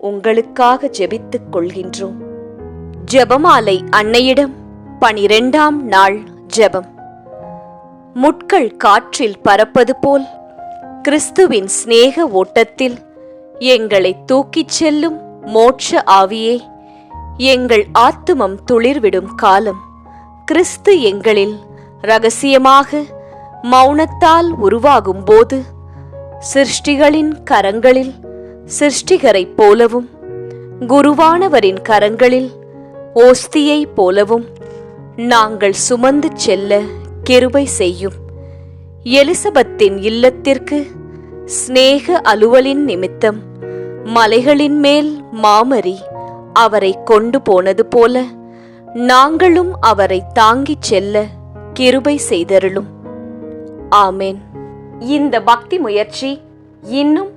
உங்களுக்காக ஜெபித்துக் கொள்கின்றோம். ஜெபமாலை அன்னையிடம் பனிரெண்டாம் நாள் ஜெபம். முட்கள் காற்றில் பறப்பது போல் கிறிஸ்துவின் சிநேக ஓட்டத்தில் எங்களை தூக்கிச் செல்லும் மோட்ச ஆவியே எங்கள் ஆத்துமம் துளிர்விடும் காலம். கிறிஸ்து எங்களில் ரகசியமாக மௌனத்தால் உருவாகும் போது சிருஷ்டிகளின் கரங்களில் சிருஷ்டிகரைப் போலவும் குருவானவரின் கரங்களில் ஓஸ்தியைப் போலவும் நாங்கள் சுமந்து செல்ல கிருபை செய்யும். எலிசபெத்தின் இல்லத்திற்கு சிநேக அலுவலின் நிமித்தம் மலைகளின் மேல் மாமரி அவரை கொண்டு போனது போல நாங்களும் அவரை தாங்கிச் செல்ல கிருபை செய்தருளும். ஆமேன். இந்த பக்தி முயற்சி இன்னும்